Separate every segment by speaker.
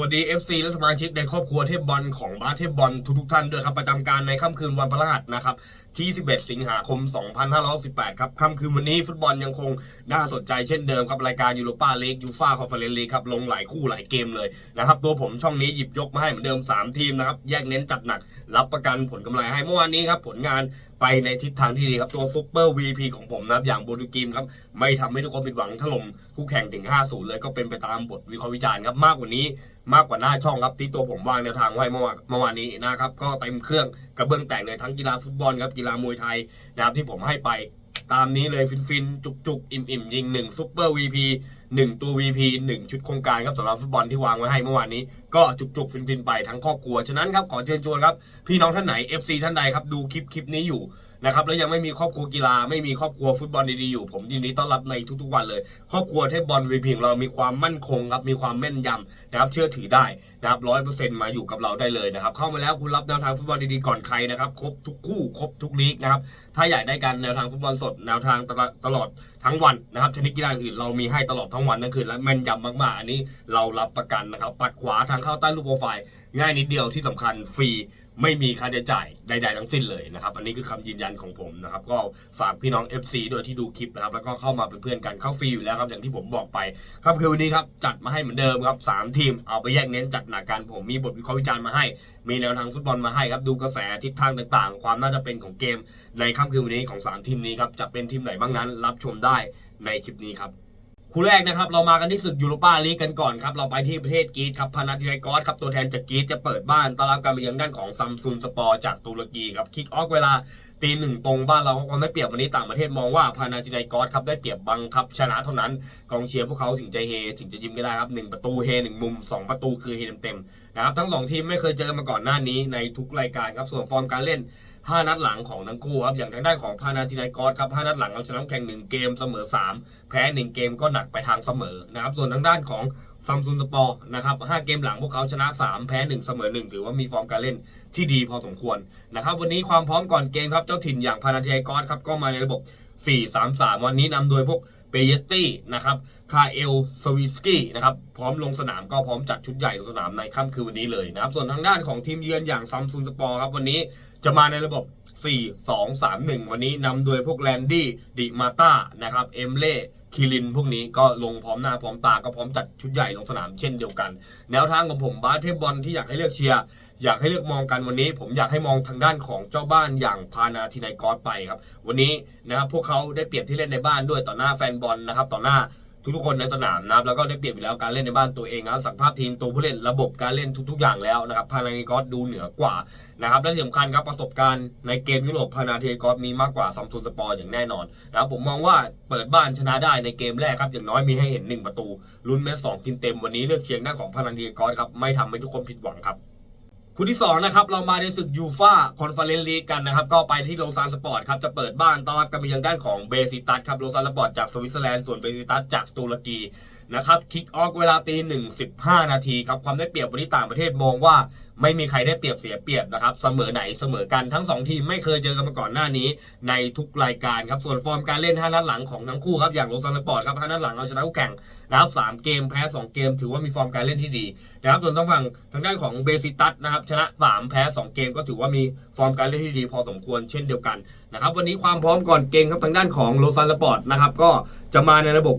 Speaker 1: วัสดี FC และสมาชิกในครอบครัวเทพบอลของบาสเทพบอลทุกๆท่านด้วยครับ ประจำการในค่ำคืนวันพฤหัสนะครับที่ 11 สิงหาคม 2568 ครับค่ำคืนวันนี้ฟุตบอลยังคงน่าสนใจเช่นเดิมครับ รายการยูโรปาเลีกยูฟาคอนเฟอเรนซ์ลีกครับ ลงหลายคู่หลายเกมเลยนะครับ ตัวผมช่องนี้หยิบยกมาให้เหมือนเดิม 3 ทีมนะครับ แยกเน้นจัดหนัก รับประกันผลกำไรให้เมื่อวานนี้ครับ ผลงาน ไปในทิศทางที่ดีครับตัวซูเปอร์วีพีของผมนะครับอย่างโบลูกิมครับไม่ทำให้ทุกคนผิดหวังถล่มคู่แข่งถึง 5-0 เลยก็เป็นไปตามบทวิเคราะห์วิจารณ์ครับมากกว่านี้มากกว่าหน้าช่องครับที่ตัวผมวางแนวทางไว้เมื่อวานเมื่อวานนี้นะครับก็เต็มเครื่องกระเบื้องแตกเลยทั้งกีฬาฟุตบอลครับกีฬามวยไทยนะครับที่ผมให้ไปตามนี้เลยฟินๆจุกๆ อิ่มๆยิง1ซูเปอร์วีพี 1 ตัว VP 1 ชุดโครงการครับสำหรับฟุตบอลที่วางไว้ให้เมื่อวานนี้ ก็จุกจุกฟินฟินไปทั้งครอบครัว ฉะนั้นครับขอเชิญชวนครับพี่น้องท่านไหน FC ท่านใดครับดูคลิปคลิปนี้อยู่ นะครับแล้วยังไม่มีครอบครัวกีฬาไม่มีครอบครัวฟุตบอลดีๆอยู่ ผมยินดีต้อนรับในทุกๆวันเลย ครอบครัวเทพบอล VP ของเรามีความมั่นคงครับมีความแม่นยำนะครับเชื่อถือได้นะครับร้อยเปอร์เซ็นต์มาอยู่กับเราได้เลยนะครับเข้ามาแล้วคุณรับแนวทางฟุตบอลดีๆก่อนใครนะครับครบทุกคู่ครบทุกลีกนะครับถ้าอยากได้การแนวทางฟุตบอลสดแนวทางตลอดตลอดทั้งวันนะครับชนิดกีฬาอื่นเรามีให้ตลอดทั้งวันทั้งคืนและแม่นยำมากๆ อันนี้เรารับประกันนะครับปัดขวาทางเข้าใต้รูปโปรไฟล์ง่ายนิดเดียวที่สำคัญฟรี ไม่มีค่าใช้จ่ายใด ๆ ทั้งสิ้นเลยนะครับ อันนี้คือคำยืนยันของผมนะครับ ก็ฝากพี่น้อง FC ด้วยที่ดูคลิปนะครับ แล้วก็เข้ามาเป็นเพื่อนกันเข้าฟรีอยู่แล้วครับ อย่างที่ผมบอกไปครับคือวันนี้ครับ จัดมาให้เหมือนเดิมครับสามทีม เอาไปแยกเน้นจัดหนักกันผมมีบทวิเคราะห์วิจารณ์มาให้ มีแนวทางฟุตบอลมาให้ครับ ดูกระแสทิศทางต่างๆ ความน่าจะเป็นของเกม ในค่ำคืนวันนี้ของ 3 ทีมนี้ครับ จะเป็นทีมไหนบ้างนั้น รับชมได้ในคลิปนี้ครับ คู่แรกนะครับเรามากันที่ศึกยูโรปาลีกกันก่อนครับเราไปที่ประเทศกรีซครับพานาธิไลกอสครับตัวแทนจากกรีซจะเปิดบ้านต้อนรับการมาเยือนด้านของซัมซุนสปอร์จากตุรกีครับคิกออฟเวลาตีหนึ่งตรงบ้านเราความได้เปรียบวันนี้ต่างประเทศมองว่าพานาธิไลกอสครับได้เปรียบบังคับชนะเท่านั้นกองเชียร์พวกเขาถึงจะเฮถึงจะยิ้มก็ได้ครับหนึ่งประตูเฮหนึ่งมุมสองประตูคือเฮเต็มๆนะครับทั้งสองทีมไม่เคยเจอมาก่อนหน้านี้ในทุกรายการครับส่วนฟอร์มการเล่น 5 นัดหลังของทั้งคู่ครับอย่างทางด้านของพานาธิไนกอสครับ5นัดหลังเอาชนะแข่ง 1 เกมเสมอ 3 แพ้ 1 เกมก็หนักไปทางเสมอนะครับส่วนทางด้านของซัมซุนสปอร์นะครับ5เกมหลังพวกเขาชนะ 3 แพ้ 1 เสมอ 1 ถือว่ามีฟอร์มการเล่นที่ดีพอสมควรนะครับวันนี้ความพร้อมก่อนเกมครับเจ้าถิ่นอย่างพานาธิไนกอสครับก็มาในระบบ 4-3-3 วันนี้นำโดยพวก เปเยตตี้นะครับคาเอลสวิสกี้นะครับพร้อมลงสนามก็พร้อมจัดชุดใหญ่ลงสนามในค่ำคืนวันนี้เลยนะครับส่วนทางด้านของทีมเยือนอย่างซัมซุนสปอร์ครับวันนี้จะมาในระบบ 4 2 3 1 วันนี้นำโดยพวกแลนดี้ดิมาต้านะครับเอมเล่ คิรินพวกนี้ก็ลงพร้อมหน้าพร้อมตาก็พร้อมจัดชุดใหญ่ลงสนามเช่นเดียวกัน แนวทางของผมบาสเทบอลที่อยากให้เลือกเชียร์อยากให้เลือกมองกันวันนี้ ผมอยากให้มองทางด้านของเจ้าบ้านอย่างพานาทินายกอสไปครับ วันนี้นะครับพวกเขาได้เปรียบที่เล่นในบ้านด้วยต่อหน้าแฟนบอลนะครับต่อหน้า ทุกๆคนในสนามนะครับแล้วก็ได้เปรียบอยู่แล้วการเล่นในบ้านตัวเองนะครับสังภาพทีมตัวผู้เล่นระบบการเล่นทุก ๆ อย่างแล้วนะครับพานาทินายกอสดูเหนือกว่านะครับและที่สำคัญครับประสบการณ์ในเกมยุโรปพานาทินายกอสมีมากกว่าซัมซุนสปอร์อย่างแน่นอนนะครับผมมองว่าเปิดบ้านชนะได้ในเกมแรกครับอย่างน้อยมีให้เห็นหนึ่งประตูลุ้นแมตช์สองกินเต็มวันนี้เลือกเชียงหน้าของพานาทินายกอสครับไม่ทำให้ทุกคนผิดหวังครับ คู่ที่2นะครับเรามาในศึกยูฟาคอนเฟอเรนซ์ลีกกันนะครับ ก็ไปที่โลซานสปอร์ตครับ จะเปิดบ้านต้อนรับกันไปยังด้านของเบซิตัสครับโลซานสปอร์ตจากสวิตเซอร์แลนด์ส่วนเบซิตัสจากตุรกี นะครับคิกออฟเวลาตีหนึ่งสิบห้านาทีครับความได้เปรียบวันนี้ต่างประเทศมองว่า ไม่มีใครได้เปรียบเสียเปรียบนะครับเสมอไหนเสมอกันทั้ง 2 ทีมไม่เคยเจอกันมาก่อนหน้านี้ ในทุกรายการครับส่วนฟอร์มการเล่น 5 นัดหลังของทั้งคู่ครับอย่างโลซันสปอร์ตครับ5นัดหลังเอาชนะคู่แข่งนะครับ3เกมแพ้2 เกม ถือว่ามีฟอร์มการเล่นที่ดีนะครับส่วนทางฝั่งทางด้านของเบซิตัสนะครับชนะ 3 แพ้ 2 เกมก็ถือว่ามีฟอร์มการเล่นที่ดี พอสมควรเช่นเดียวกันนะครับวันนี้ความพร้อมก่อนเกมครับทางด้านของโลซันสปอร์ตนะครับก็จะมาในระบบ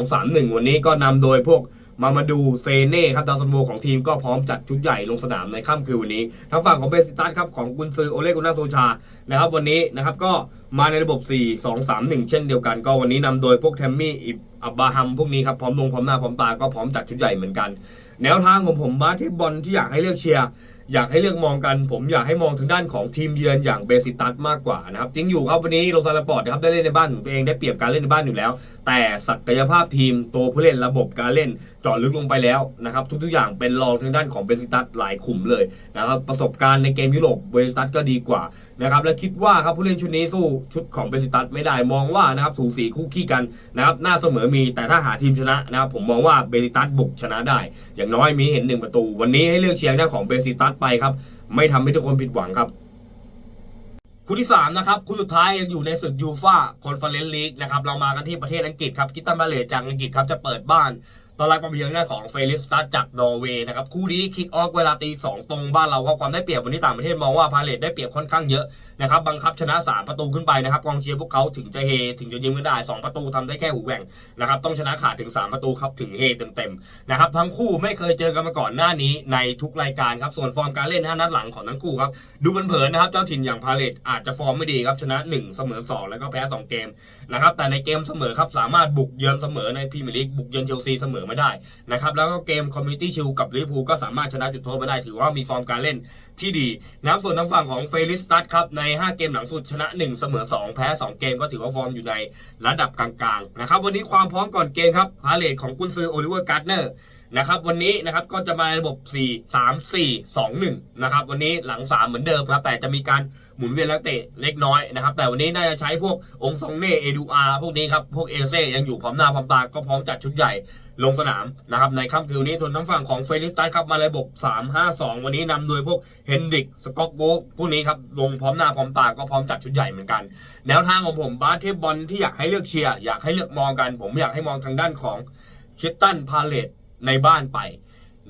Speaker 1: 4-2-3-1 วันนี้ก็นำโดยพวกมามาดูเซเน่ครับดาวซันโวของทีมก็พร้อมจัดชุดใหญ่ลงสนามในค่ำคืนวันนี้ทางฝั่งของเบสิตัสครับของกุนซือโอเลกุน่าโซชานะครับวันนี้นะครับก็มาในระบบ 4 2 3 1 เช่นเดียวกัน ก็วันนี้นำโดยพวกแทมมี่อิบอับบราฮัมพวกนี้ครับพร้อมลงพร้อมหน้าพร้อมตาก็พร้อมจัดชุดใหญ่เหมือนกัน แนวทางของผมบาสที่บอลที่อยากให้เลือกเชียร์ อยากให้เลือกมองกัน ผมอยากให้มองถึงด้านของทีมเยือนอย่างเบสิตัสมากกว่านะครับจริงอยู่ครับวันนี้โรซาลปอร์ตนะครับได้เล่นในบ้านของตัวเองได้เปรียบการเล่นในบ้านอยู่แล้ว แต่ศักยภาพทีมตัวผู้เล่นระบบการเล่นเจาะลึกลงไปแล้วนะครับทุกๆอย่างเป็นรองทางด้านของเบสิตัสหลายขุมเลยนะครับประสบการณ์ในเกมยุโรปเบสิตัสก็ดีกว่า นะครับและคิดว่าครับผู้เล่นชุดนี้สู้ชุดของเบสิตัสไม่ได้มองว่านะครับสูสีคู่ขี้กันนะครับหน้าเสมอมีแต่ถ้าหาทีมชนะนะครับผมมองว่าเบสิตัสบุกชนะได้ อย่างน้อยมีเห็นหนึ่งประตู วันนี้ให้เลือกเชียร์หน้าของเบสิตัสไปครับไม่ทำให้ทุกคนผิดหวังครับคู่ที่3นะครับคู่สุดท้ายยังอยู่ในศึกยูฟาคอนเฟอเรนซ์ลีกนะครับเรามากันที่ประเทศอังกฤษครับกิตตันบาเลจากอังกฤษครับจะเปิดบ้าน ตอนแรกมามเยือนหน้าของเฟลิสตัสจากนอร์เวย์นะครับคู่นี้คิกออฟเวลาตีสองตรงบ้านเราก็ความได้เปรียบวันนี้ต่างประเทศมองว่าพาเลตได้เปรียบค่อนข้างเยอะนะครับบังคับชนะ 3 ประตูขึ้นไปนะครับกองเชียร์พวกเขาถึงจะเฮถึงจะยิงไม่ได้ 2 ประตูทำได้แค่หูแหว่งนะครับต้องชนะขาดถึง 3 ประตูครับถึงเฮเต็มๆนะครับทั้งคู่ไม่เคยเจอกันมาก่อนหน้านี้ในทุกรายการครับส่วนฟอร์มการเล่นห้านัดหลังของทั้งคู่ครับดูเผินๆนะครับเจ้าถิ่นอย่างพาเลตอาจจะฟอร์มไม่ดีครับชนะ 1 เสมอ 2 แล้วก็แพ้ 2 เกมนะครับแต่ในเกมเสมอครับสามารถบุกเยือนเสมอในพรีเมียร์ลีกบุกเยือนเชลซีเสมอไม่ได้นะครับแล้วก็เกมคอมมิตี้ชิลกับลิเวอร์พูลก็สามารถชนะจุดโทษมาได้ ถือว่ามีฟอร์มการเล่นที่ดีนะส่วนทางฝั่งของเฟลิสตัสครับใน 5 เกมหลังสุดชนะ 1 เสมอ 2 แพ้ 2 เกมก็ถือว่าฟอร์มอยู่ในระดับกลางๆนะครับวันนี้ความพร้อมก่อนเกมครับพาเลทของกุนซือโอลิเวอร์การ์เนอร์ นะครับวันนี้นะครับก็จะมาระบบ 4 3 4 2 1นะครับวันนี้หลัง 3 เหมือนเดิมครับแต่จะมีการหมุนเวียนนักเตะเล็กน้อยนะครับแต่วันนี้น่าจะใช้พวกองซองเน่เอดูอาพวกนี้ครับพวกเอเซ่ยังอยู่พร้อมหน้าพร้อมตาก็พร้อมจัดชุดใหญ่ลงสนามนะครับในค่ำคืนนี้ทนทั้งฝั่งของเฟลิสตัสครับมาระบบ 3-5-2 วันนี้นำโดยพวกเฮนดริกสกอตโกกพวกนี้ครับลงพร้อมหน้าพร้อมตาก็พร้อมจัดชุดใหญ่เหมือนกัน แนวทางของผมบาสเทบอลที่อยากให้เลือกเชียร์อยากให้เลือกมองกัน ผมอยากให้มองทางด้านของคิตตันพาเลต ในบ้านไป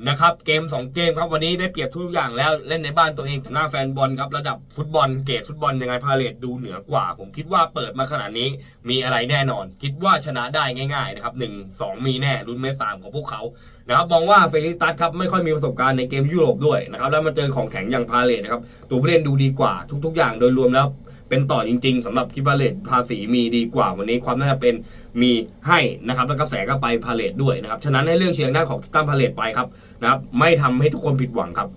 Speaker 1: นะครับเกม 2 เกมครับวันนี้ได้เปรียบทุกอย่างแล้วเล่นในบ้านตัวเองแต่หน้าแฟนบอลครับระดับฟุตบอลเกรดฟุตบอลยังไงพาเลตดูเหนือกว่า ผมคิดว่าเปิดมาขนาดนี้มีอะไรแน่นอน คิดว่าชนะได้ง่ายๆนะครับหนึ่งสองมีแน่รุ่นเมสสามของพวกเขานะครับมองว่าเฟลิตัสครับไม่ค่อยมีประสบการณ์ในเกมยุโรปด้วยนะครับแล้วมาเจอของแข็งอย่างพาเลตนะครับตัวผู้เล่นดูดีกว่าทุก ๆ อย่างโดยรวมแล้ว เป็นต่อจริง ๆสำหรับคิดว่าเลทภาษีมีดีกว่าวันนี้ความน่าจะเป็นมีให้นะครับแล้วกระแสก็ไปพาเลทด้วยนะครับฉะนั้นให้เลือกเชียงหน้าของคิตตันพาเลทไปครับนะครับไม่ทำให้ทุกคนผิดหวังครับ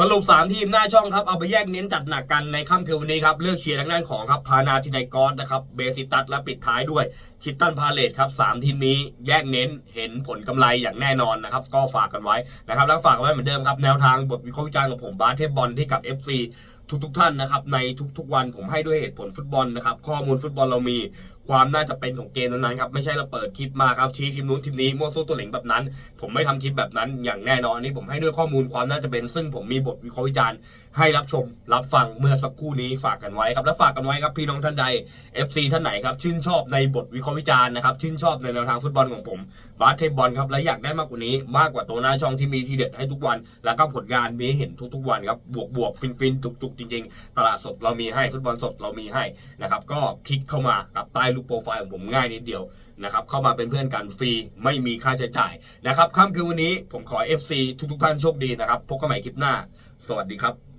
Speaker 1: สรุป 3 ทีมหน้าช่องครับเอาไปแยกเน้นจัดหนักกันในค่ำคืนวันนี้ครับเลือกเชียร์ทางด้านของครับพานาทินายกอสนะครับเบสิตัสและปิดท้ายด้วยคิตตันพาเลทครับสามทีมนี้แยกเน้นเห็นผลกำไรอย่างแน่นอนนะครับก็ฝากกันไว้นะครับแล้วฝากไว้เหมือนเดิมครับแนวทางบทวิเคราะห์วิจารณ์ของผมบาสเทบอลที่กับ FC ทุกทุกๆท่านนะครับในทุกๆวันผมให้ด้วยเหตุผลฟุตบอลนะครับข้อมูลฟุตบอลเรามี ความน่าจะเป็นของเกมนั้นๆครับไม่ใช่เราเปิดคลิปมาครับชี้ทีมนู้นทีมนี้มั่วซู่ตัวเหลงแบบนั้น ผมไม่ทำคลิปแบบนั้นอย่างแน่นอนนนี้ผมให้ด้วยข้อมูลความน่าจะเป็น ซึ่งผมมีบทวิเคราะห์วิจารณ์ ให้รับชมรับฟังเมื่อสักครู่นี้ฝากกันไว้ครับ และฝากกันไว้ครับพี่น้องท่านใด FC ท่านไหนครับชื่นชอบในบทวิเคราะห์วิจารณ์นะครับชื่นชอบในแนวทางฟุตบอลของผมบาสเทบอลครับและอยากได้มากกว่านี้มากกว่าตัวหน้าช่องที่มีทีเด็ดให้ทุกวัน แล้วก็ผลงานมีเห็นทุกๆวันครับบวกบวกฟินฟินจุกจุกจริง ๆ ตลาดสดเรามีให้ฟุตบอลสดเรามีให้นะครับก็คลิกเข้ามากับใต้รูปโปรไฟล์ของผมง่ายนิดเดียวนะครับเข้ามาเป็นเพื่อนกันฟรีไม่มีค่าใช้จ่ายนะครับค่ำคืนวันนี้ผมขอ FC ทุกๆท่านโชคดีนะครับพบกันใหม่คลิปหน้า สวัสดีครับ